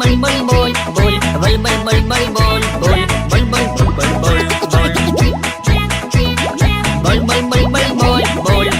боль, боль, боль, боль, боль, боль, боль, боль, боль, боль, боль. Боль, боль, боль, боль, боль, боль.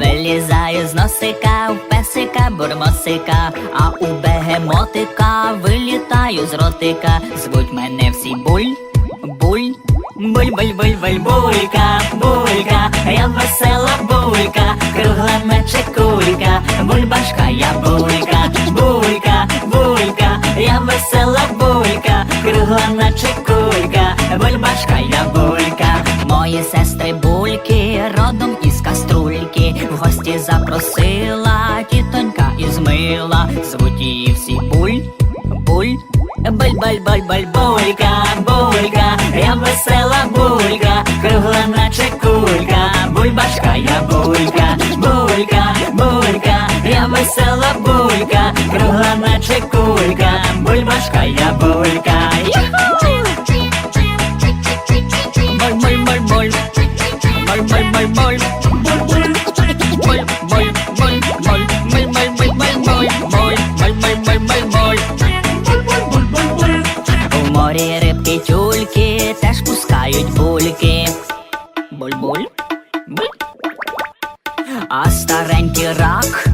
Вилізаю з носика, у песика, бурмосика, а у бегемотика вилітаю з ротика. Звуть мене всі буль, буль, буль, буль, буль, буль, булька, булька, я весела булька, кругла наче кулька, бульбашка, я булька, булька, булька, я весела булька, кругла наче кулька, бульбашка, я булька. Мої сестри бульки, родом із каструльки, в гості запросила тітонька із мила, звуть її всі буль, буль. Буль, буль, буль, буль, булька, булька, я весела булька, весела булька, кругла наче кулька, бульбашка я булька. У морі рибки тюльки теж пускають бульки. Буль-буль. А старенький рак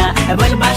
everybody